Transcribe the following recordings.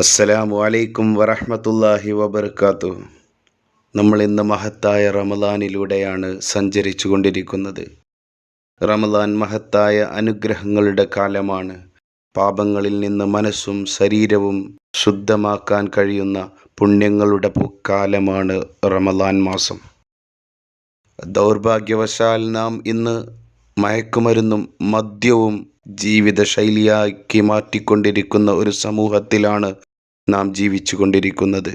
അസ്സലാമു അലൈക്കും വറഹ്മത്തുള്ളാഹി വബർക്കാത്തു നമ്മൾ ഇന്ന് മഹത്തായ റമദാനിലൂടെയാണ് സഞ്ചരിച്ചു കൊണ്ടിരിക്കുന്നത് റമദാൻ മഹത്തായ അനുഗ്രഹങ്ങളുടെ കാലമാണ്. പാപങ്ങളിൽ നിന്ന് മനസ്സും ശരീരവും ശുദ്ധമാക്കാൻ കഴിയുന്ന പുണ്യങ്ങളുടെ കാലമാണ് റമദാൻ മാസം. ദൗർഭാഗ്യവശാൽ നാം ഇന്ന് മയക്കുമരുന്നും മദ്യവും ജീവിതശൈലിയാക്കി മാറ്റിക്കൊണ്ടിരിക്കുന്ന ഒരു സമൂഹത്തിലാണ് നാം ജീവിച്ചു കൊണ്ടിരിക്കുന്നത്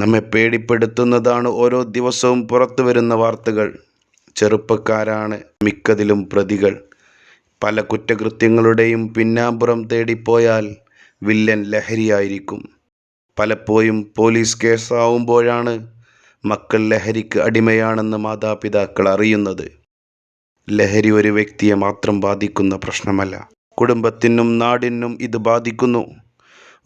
നമ്മെ പേടിപ്പെടുത്തുന്നതാണ് ഓരോ ദിവസവും പുറത്തു വരുന്ന വാർത്തകൾ. ചെറുപ്പക്കാരാണ് മിക്കതിലും പ്രതികൾ. പല കുറ്റകൃത്യങ്ങളുടെയും പിന്നാമ്പുറം തേടിപ്പോയാൽ വില്ലൻ ലഹരിയായിരിക്കും. പലപ്പോഴും പോലീസ് കേസാവുമ്പോഴാണ് മക്കൾ ലഹരിക്ക് അടിമയാണെന്ന് മാതാപിതാക്കൾ അറിയുന്നത്. ലഹരി ഒരു വ്യക്തിയെ മാത്രം ബാധിക്കുന്ന പ്രശ്നമല്ല. കുടുംബത്തിനും നാടിനും ഇത് ബാധിക്കുന്നു.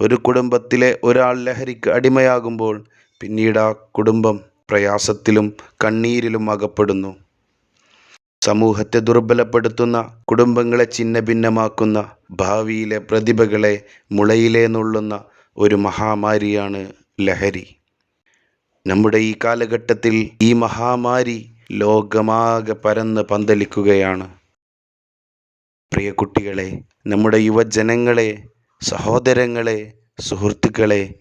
ഒരു കുടുംബത്തിലെ ഒരാൾ ലഹരിക്ക് അടിമയാകുമ്പോൾ പിന്നീട് ആ കുടുംബം പ്രയാസത്തിലും കണ്ണീരിലും അകപ്പെടുന്നു. സമൂഹത്തെ ദുർബലപ്പെടുത്തുന്ന കുടുംബങ്ങളെ ചിന്ന ഭിന്നമാക്കുന്ന ഭാവിയിലെ പ്രതിഭകളെ മുളയിലേ നുള്ളുന്ന ഒരു മഹാമാരിയാണ് ലഹരി. നമ്മുടെ ഈ കാലഘട്ടത്തിൽ ഈ മഹാമാരി ലോകമാകെ പരന്ന് പന്തലിക്കുകയാണ്. പ്രിയ കുട്ടികളെ നമ്മുടെ യുവജനങ്ങളെ സഹോദരങ്ങളെ സുഹൃത്തുക്കളെ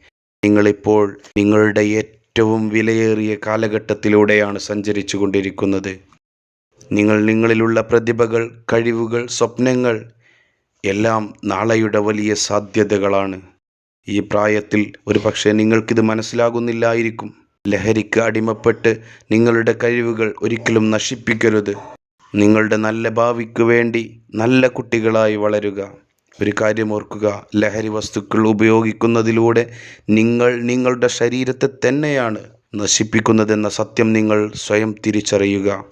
നിങ്ങളിപ്പോൾ നിങ്ങളുടെ ഏറ്റവും വിലയേറിയ കാലഘട്ടത്തിലൂടെയാണ് സഞ്ചരിച്ചു കൊണ്ടിരിക്കുന്നത് നിങ്ങൾ നിങ്ങളിലുള്ള പ്രതിഭകൾ കഴിവുകൾ സ്വപ്നങ്ങൾ എല്ലാം നാളെയുടെ വലിയ സാധ്യതകളാണ്. ഈ പ്രായത്തിൽ ഒരു പക്ഷേ നിങ്ങൾക്കിത് മനസ്സിലാകുന്നില്ലായിരിക്കും. ലഹരിക്ക് അടിമപ്പെട്ട് നിങ്ങളുടെ കഴിവുകൾ ഒരിക്കലും നശിപ്പിക്കരുത്. നിങ്ങളുടെ നല്ല ഭാവിക്ക് വേണ്ടി നല്ല കുട്ടികളായി വളരുക. ഒരു കാര്യം ഓർക്കുക ലഹരി വസ്തുക്കൾ ഉപയോഗിക്കുന്നതിലൂടെ നിങ്ങൾ നിങ്ങളുടെ ശരീരത്തെ തന്നെയാണ് നശിപ്പിക്കുന്നതെന്ന സത്യം നിങ്ങൾ സ്വയം തിരിച്ചറിയുക.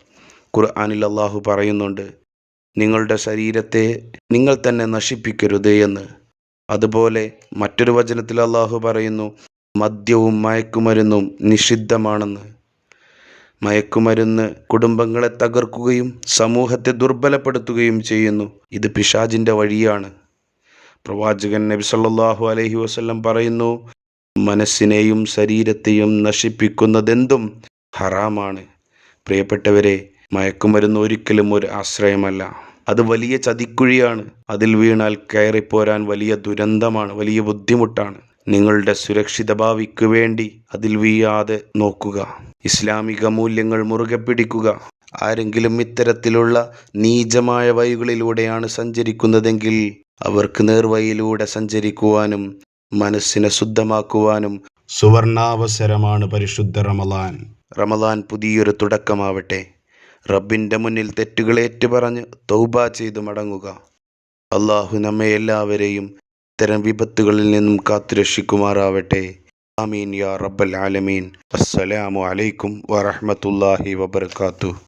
ഖുർആാനിൽ അള്ളാഹു പറയുന്നുണ്ട് നിങ്ങളുടെ ശരീരത്തെ നിങ്ങൾ തന്നെ നശിപ്പിക്കരുത് എന്ന്. അതുപോലെ മറ്റൊരു വചനത്തിൽ അള്ളാഹു പറയുന്നു മദ്യവും മയക്കുമരുന്നും നിഷിദ്ധമാണെന്ന്. മയക്കുമരുന്ന് കുടുംബങ്ങളെ തകർക്കുകയും സമൂഹത്തെ ദുർബലപ്പെടുത്തുകയും ചെയ്യുന്നു. ഇത് പിശാജിന്റെ വഴിയാണ്. പ്രവാചകൻ നബി സല്ലല്ലാഹു അലൈഹി വസല്ലം പറയുന്നു മനസ്സിനെയും ശരീരത്തെയും നശിപ്പിക്കുന്നതെന്തും ഹറാമാണ്. പ്രിയപ്പെട്ടവരെ മയക്കുമരുന്ന് ഒരിക്കലും ഒരു ആശ്രയമല്ല. അത് വലിയ ചതിക്കുഴിയാണ്. അതിൽ വീണാൽ കയറിപ്പോരാൻ വലിയ ദുരന്തമാണ് വലിയ ബുദ്ധിമുട്ടാണ്. നിങ്ങളുടെ സുരക്ഷിത ഭാവിക്ക് വേണ്ടി അതിൽ വീയാതെ നോക്കുക. ഇസ്ലാമിക മൂല്യങ്ങൾ മുറുകെ പിടിക്കുക. ആരെങ്കിലും ഇത്തരത്തിലുള്ള നീചമായ വഴികളിലൂടെയാണ് സഞ്ചരിക്കുന്നതെങ്കിൽ അവർക്ക് നേർവഴിയിലൂടെ സഞ്ചരിക്കുവാനും മനസ്സിനെ ശുദ്ധമാക്കുവാനും സുവർണാവസരമാണ് പരിശുദ്ധ റമലാൻ റമലാൻ പുതിയൊരു തുടക്കമാവട്ടെ. റബ്ബിന്റെ മുന്നിൽ തെറ്റുകൾ ഏറ്റുപറഞ്ഞ് തൗബ ചെയ്ത് മടങ്ങുക. അള്ളാഹു നമ്മെ എല്ലാവരെയും ഇത്തരം വിപത്തുകളിൽ നിന്നും കാത്തുരക്ഷിക്കുമാറാവട്ടെ. ആമീൻ യാ റബ്ബൽ ആലമീൻ. അസ്സലാമു അലൈക്കും വറഹ്മത്തുള്ളാഹി വബർക്കാത്തു